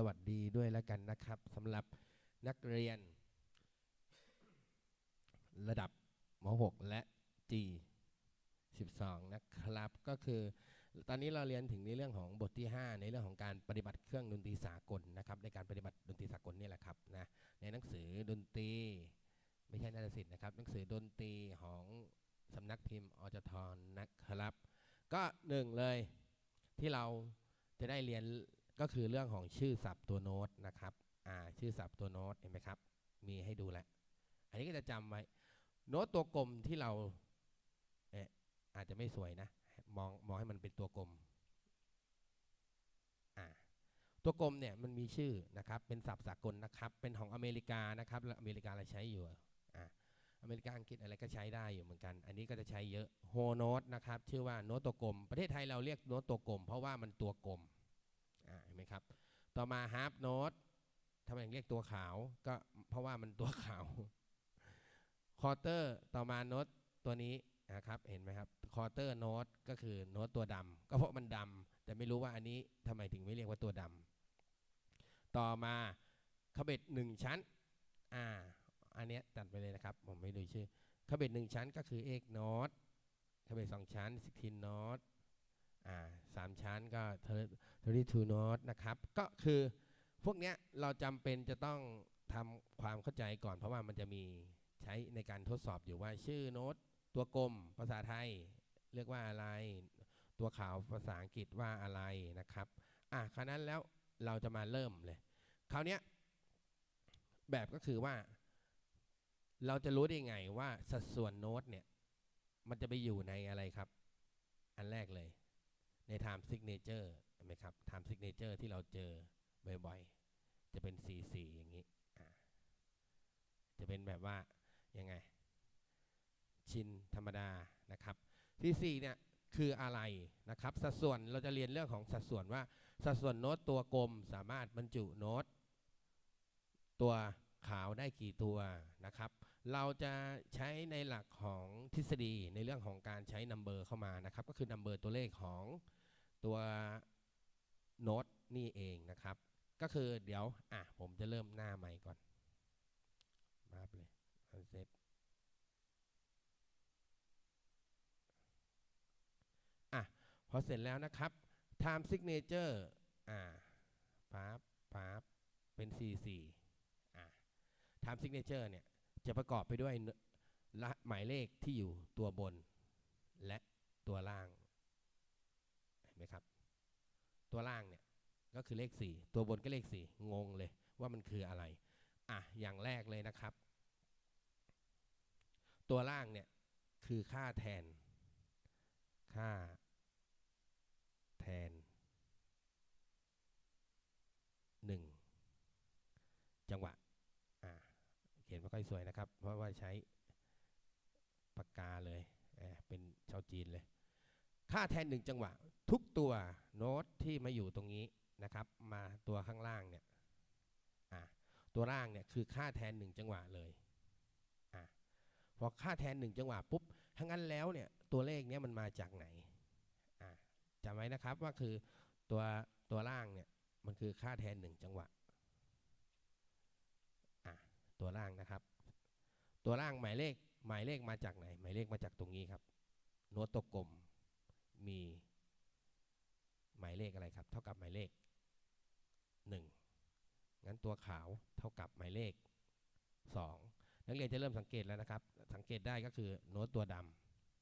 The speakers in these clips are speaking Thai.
สวัสดีด้วยแล้วกันนะครับสำหรับนักเรียน ระดับม .6 และ G 12 นะครับ ก็คือตอนนี้เราเรียนถึงในเรื่องของบทที่ 5 ในเรื่องของการปฏิบัติเครื่องดนตรีสากลนะครับในการปฏิบัติดนตรีสากลนี่แหละครับนะในหนังสือดนตรีไม่ใช่นาฏศิลป์นะครับหนังสือดนตรีของสำนักพิมพ์อจทรนะครับ ก็หนึ่งเลยที่เราจะได้เรียน ก็คือเรื่องของชื่อศัพท์ตัวโน้ตนะครับอ่าชื่อศัพท์ตัวโน้ตเห็นไหมครับ มีให้ดูแล้วอันนี้ก็จะจำไว้ โน้ตตัวกลมที่เราเอะอาจจะไม่สวยนะมองมองให้มันเป็นตัวกลมอ่าตัวกลมเนี่ยมันมีชื่อนะครับเป็นศัพท์สากลนะครับ เป็นของอเมริกานะครับอเมริกาเราใช้อยู่อ่าอเมริกาอังกฤษอะไรก็ใช้ได้อยู่เหมือนกัน อันนี้ก็จะใช้เยอะโฮโน้ตนะครับชื่อว่าโน้ตตัวกลม ประเทศไทยเราเรียกโน้ตตัวกลม เพราะว่ามันตัวกลม ไหมครับ ต่อมาฮาร์ปโน้ตทำไมเรียกตัวขาวก็เพราะว่ามันตัวขาวคอเตอร์ต่อมาโน้ตตัวนี้นะครับเห็นไหมครับคอเตอร์โน้ตก็คือโน้ตตัวดำก็เพราะมันดำแต่ไม่รู้ว่าอันนี้ทำไมถึงไม่เรียกว่าตัวดำต่อมาคาเบ็ดหนึ่งชั้นอ่าอันเนี้ยตัดไปเลยนะครับ ผมไม่ดูชื่อคาเบ็ดหนึ่งชั้นก็คือเอกโน้ตคาเบ็ดสองชั้นสิทีนโน้ต สามชั้นก็เทอร์เทอร์ทูโน้ตนะครับ ก็คือพวกเนี้ยเราจำเป็นจะต้องทำความเข้าใจก่อนเพราะว่ามันจะมีใช้ในการทดสอบอยู่ว่าชื่อโน้ตตัวกลมภาษาไทย เรียกว่าอะไร ตัวขาวภาษาอังกฤษว่าอะไรนะครับอะคราวนั้นแล้วเราจะมาเริ่มเลยคราวเนี้ยแบบก็คือว่า เราจะรู้ได้ไงว่าสัดส่วนโน้ตเนี่ย มันจะไปอยู่ในอะไรครับ อันแรกเลย ใน time signature เห็นไหมครับ time signature ที่เราเจอบ่อยๆ จะเป็น 4 4 อย่างนี้ จะเป็นแบบว่า ยังไง ชินธรรมดานะครับที่4เนี่ยคืออะไรนะครับ สัดส่วนเราจะเรียนเรื่องของสัดส่วนว่า สัดส่วนโน้ตตัวกลมสามารถบรรจุโน้ตตัวขาวได้กี่ตัวนะครับ เราจะใช้ในหลักของทฤษฎีในเรื่องของการใช้นัมเบอร์เข้ามานะครับ ก็คือนัมเบอร์ตัวเลขของ ตัวโน้ตนี่เองนะครับ ก็คือเดี๋ยวอะผมจะเริ่มหน้าใหม่ก่อนมาบเลยอันเซตอะพอเสร็จแล้วนะครับ time signature อ่าปั๊บปั๊บเป็น 44อะ time signature เนี่ย จะประกอบไปด้วยหมายเลขที่อยู่ตัวบน และตัวล่าง ไหมครับ ตัวล่างเนี่ยก็คือเลข 4 ตัวบนก็เลข 4 งงเลยว่ามันคืออะไร อะ อย่างแรกเลยนะครับ ตัวล่างเนี่ยคือค่าแทน ค่า แทน 1 จังหวะ อ่าเขียนไม่ค่อยสวยนะครับ เพราะว่าใช้ปากกาเลยเเป็นชาวจีนเลย ค่าแทนหนึ่งจังหวะ ทุกตัวโน้ตที่มาอยู่ตรงนี้นะครับ มาตัวข้างล่างเนี่ยตัวล่างเนี่ยคือค่าแทนหนึ่งจังหวะเลยอพอค่าแทนหนึ่งจังหวะปุ๊บทั้งนั้นแล้วเนี่ยตัวเลขเนี้ยมันมาจากไหนจำไว้นะครับว่าคือตัวตัวล่างเนี่ยมันคือค่าแทนหนึ่งจังหวะอะตัวล่างนะครับ ตัวล่างหมายเลขหมายเลขมาจากไหน หมายเลขมาจากตรงนี้ครับโน้ตตัวกลม มีหมายเลขอะไรครับ เท่ากับหมายเลข 1 งั้นตัวขาวเท่ากับหมายเลข 2 นักเรียนจะเริ่มสังเกตแล้วนะครับ สังเกตได้ก็คือโน้ตตัวด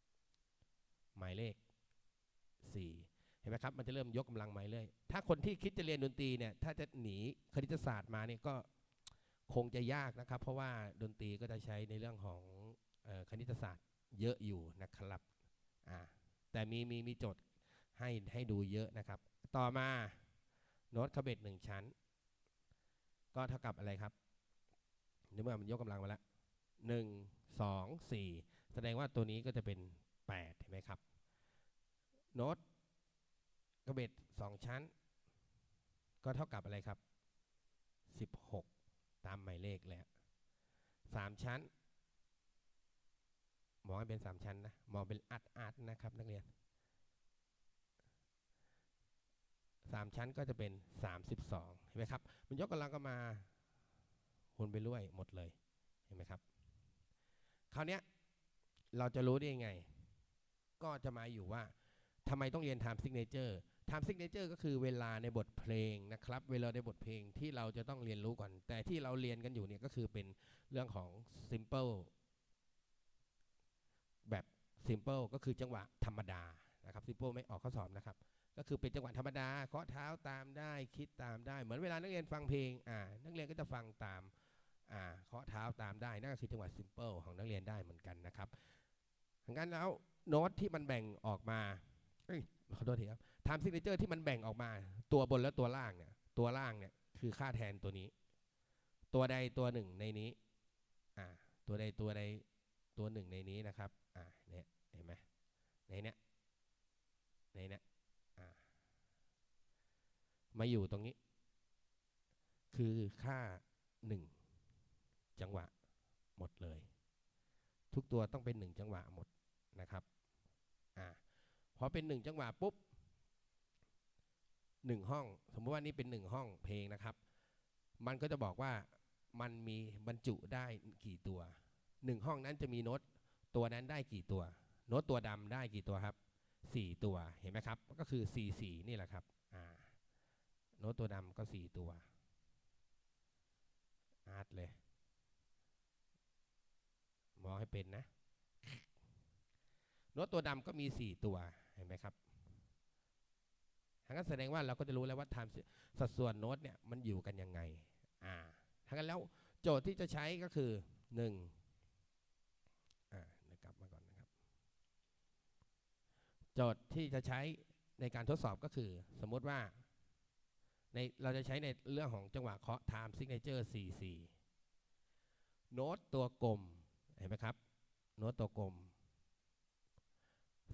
ำหมายเลข 4 เห็นไหมครับ มันจะเริ่มยกกำลังหมายเลยถ้าคนที่คิดจะเรียนดนตรีเนี่ย ถ้าจะหนีคณิตศาสตร์มาเนี่ยก็คงจะยากนะครับ เพราะว่าดนตรีก็จะใช้ในเรื่องของออคณิตศาสตร์เยอะอยู่นะครับ อ่า แต่มีมีมีโจทย์ให้ให้ดูเยอะนะครับ ต่อมาโน้ตคาเบตหนึ่งชั้น ก็เท่ากับอะไรครับในเมื่อมันยกกำลังมาแล้วหนึ่งสองสี่แสดงว่าตัวนี้ก็จะเป็นแปดเห็นไหมครับ โน้ตคาเบตสองชั้น ก็เท่ากับอะไรครับสิบหกตามหมายเลขแล้วสามชั้น องให้เป็นสามชั้นนะมองเป็นอัดอัดนะครับ นักเรียนสามชั้นก็จะเป็นสามสิบสองเห็นไหมครับ มันยกกำลังก็มาคูณไปเรื่อยหมดเลยเห็นไหมครับ คราวนี้เราจะรู้ได้ยังไง ก็จะมาอยู่ว่าทำไมต้องเรียน time signature time signature ก็คือเวลาในบทเพลงนะครับ เวลาในบทเพลงที่เราจะต้องเรียนรู้ก่อน แต่ที่เราเรียนกันอยู่เนี่ยก็คือเป็นเรื่องของ simple simple ก็คือจังหวะธรรมดานะครับ simple ไม่ออกข้อสอบนะครับ ก็คือเป็นจังหวะธรรมดาเคาะเท้าตามได้คิดตามได้ เหมือนเวลานักเรียนฟังเพลงอ่านักเรียนก็จะฟังตามอ่าเคาะเท้าตามได้นั่นก็คือจังหวะ simple ของนักเรียนได้เหมือนกันนะครับงั้นแล้วโน้ตที่มันแบ่งออกมาเอ้ยขอโทษทีครับ time signature ที่มันแบ่งออกมา ตัวบนและตัวล่างเนี่ยตัวล่างเนี่ยคือค่าแทนตัวนี้ ตัวใดตัวหนึ่งในนี้อ่าตัวใดตัวใดตัวหนึ่งในนี้นะครับ เห็นไหมในเนี้ยในเนี้ยมาอยู่ตรงนี้ คือค่าหนึ่งจังหวะหมดเลย ทุกตัวต้องเป็นหนึ่งจังหวะหมดนะครับอ่าพอเป็นหนึ่งจังหวะปุ๊บหนึ่งห้อง สมมติว่านี่เป็นหนึ่งห้องเพลงนะครับ มันก็จะบอกว่ามันมีบรรจุได้กี่ตัวหนึ่งห้องนั้นจะมีโน้ตตัวนั้นได้กี่ตัว โน้ตตัวดำได้กี่ตัวครับ 4 ตัวเห็นไหมครับ ก็คือ 4 4 นี่แหละครับโน้ตตัวดำก็ 4 ตัวอาร์ตเลยมองให้เป็นนะโน้ตตัวดำก็มี 4 ตัวเห็นไหมครับทั้งนั้นแสดงว่าเราก็จะรู้แล้วว่าทม์สัดส่วนโน้ตเนี่ยมันอยู่กันยังไงอ่าทั้งนั้นแล้วโจทย์ที่จะใช้ก็คือ 1 โจทย์ที่จะใช้ในการทดสอบก็คือ สมมติว่าในเราจะใช้ในเรื่องของจังหวะเคาะ time signature 44 โน้ตตัวกลม เห็นไหมครับ โน้ตตัวกลม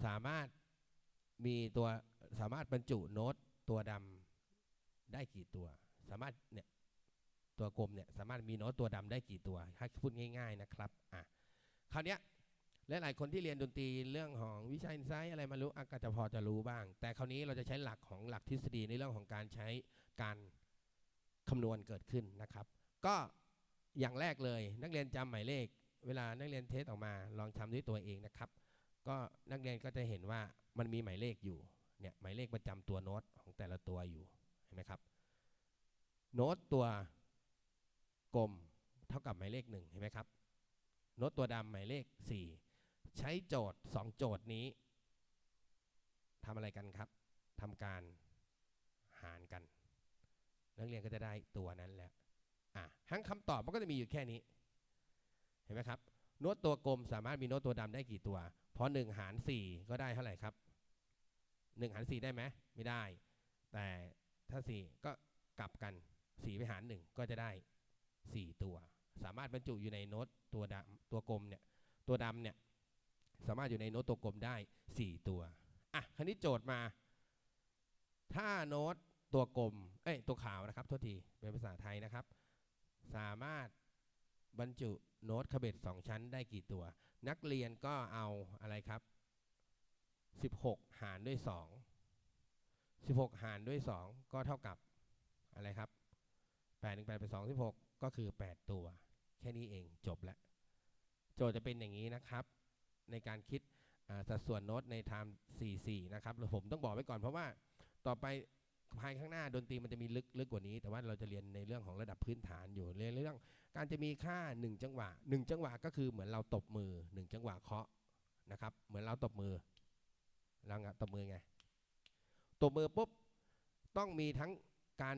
สามารถมีตัวสามารถบรรจุโน้ตตัวดำได้กี่ตัว สามารถเนี่ยตัวกลมเนี่ยสามารถมีโน้ตตัวดำได้กี่ตัว ถ้าพูดง่าย ๆนะครับ อะ คราวเนี้ย และหลายคนที่เรียนดนตรีเรื่องของวิชาอินไซต์อะไรมารู้อะก็จะพอจะรู้บ้าง แต่คราวนี้เราจะใช้หลักของหลักทฤษฎีในเรื่องของการใช้การคำนวณเกิดขึ้นนะครับ ก็อย่างแรกเลยนักเรียนจำหมายเลข เวลานักเรียนเทสออกมาลองทำด้วยตัวเองนะครับ ก็นักเรียนก็จะเห็นว่ามันมีหมายเลขอยู่เนี่ยหมายเลขประจำตัวโน้ตของแต่ละตัวอยู่เห็นไหมครับโน้ตตัวกลมเท่ากับหมายเลขหนึ่งเห็นไหมครับโน้ตตัวดำหมายเลขสี่ ใช้โจทย์สองโจทย์นี้ทำอะไรกันครับทำการหารกัน นักเรียนก็จะได้ตัวนั้นแล้วอะทั้งคำตอบมันก็จะมีอยู่แค่นี้ เห็นไหมครับ โน้ตตัวกลมสามารถมีโน้ตตัวดำได้กี่ตัว เพราะหนึ่งหารสี่ก็ได้เท่าไหร่ครับหนึ่งหารสี่ได้ไหมไม่ได้ แต่ถ้าสี่ก็กลับกันสี่ไปหารหนึ่งก็จะได้สี่ตัว สามารถบรรจุอยู่ในโน้ตตัวดำตัวกลมเนี่ยตัวดำเนี่ย สามารถอยู่ในโน้ตตัวกลมได้สี่ตัว อะ คราวนี้โจทย์มา ถ้าโน้ตตัวกลม เอ้ย ตัวขาวนะครับโทษที เป็นภาษาไทยนะครับ สามารถบรรจุโน้ตขบเบ็ดสองชั้นได้กี่ตัว นักเรียนก็เอาอะไรครับ 16 หารด้วย 2 16 หารด้วย 2 ก็เท่ากับอะไรครับ8 1 8เป็น2 16 ก็คือ 8 ตัว แค่นี้เองจบแล้ว โจทย์จะเป็นอย่างนี้นะครับ ในการคิดสัดส่วนโน้ตใน time 44 นะครับแล้วผมต้องบอกไว้ก่อนเพราะว่าต่อไปภายข้างหน้าดนตรีมันจะมีลึกลึกกว่านี้ แต่ว่าเราจะเรียนในเรื่องของระดับพื้นฐานอยู่เรียนเรื่อง การจะมีค่า 1 จังหวะ 1 จังหวะก็คือเหมือนเราตบมือ 1 จังหวะเคาะนะครับ เหมือนเราตบมือเราตบมือไงตบมือปุ๊บต้องมีทั้งการ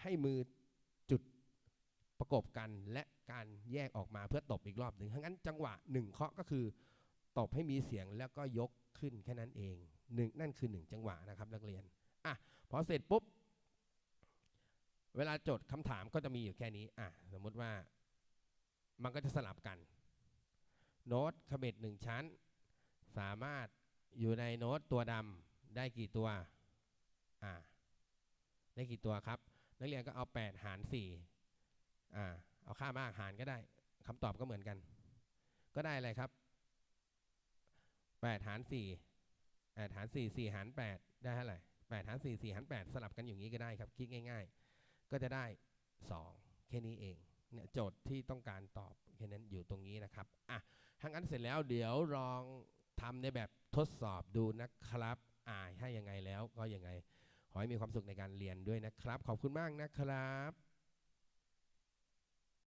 ให้มือจุดประกบกันและการแยกออกมาเพื่อตบอีกรอบหนึ่งทั้งนั้นจังหวะหนึ่งเคาะก็คือ ตบให้มีเสียงแล้วก็ยกขึ้นแค่นั้นเองหนึ่งนั่นคือหนึ่งจังหวะนะครับนักเรียนอะพอเสร็จปุ๊บ เวลาจดคำถามก็จะมีอยู่แค่นี้อะสมมุติว่ามันก็จะสลับกัน โน้ตขเบ็ดหนึ่งชั้น สามารถอยู่ในโน้ตตัวดำได้กี่ตัวอ่าได้กี่ตัวครับ นักเรียนก็เอา 8 หาร4อ่าเอาค่ามากหารก็ได้คำตอบก็เหมือนกัน ก็ได้อะไรครับ 8 หาร4 8หาร4 4 หาร 8 ได้เท่าไหร่8หาร4 4 หาร 8 สลับกันอย่างนี้ก็ได้ครับ คิดง่ายๆ ก็จะได้ 2 แค่นี้เองเนี่ยโจทย์ที่ต้องการตอบแค่นั้นอยู่ตรงนี้นะครับอะทั้งนั้นเสร็จแล้วเดี๋ยวลองทำในแบบทดสอบดูนะครับ อ่าถ้ายังไงแล้วก็ยังไง ขอให้มีความสุขในการเรียนด้วยนะครับ ขอบคุณมากนะครับ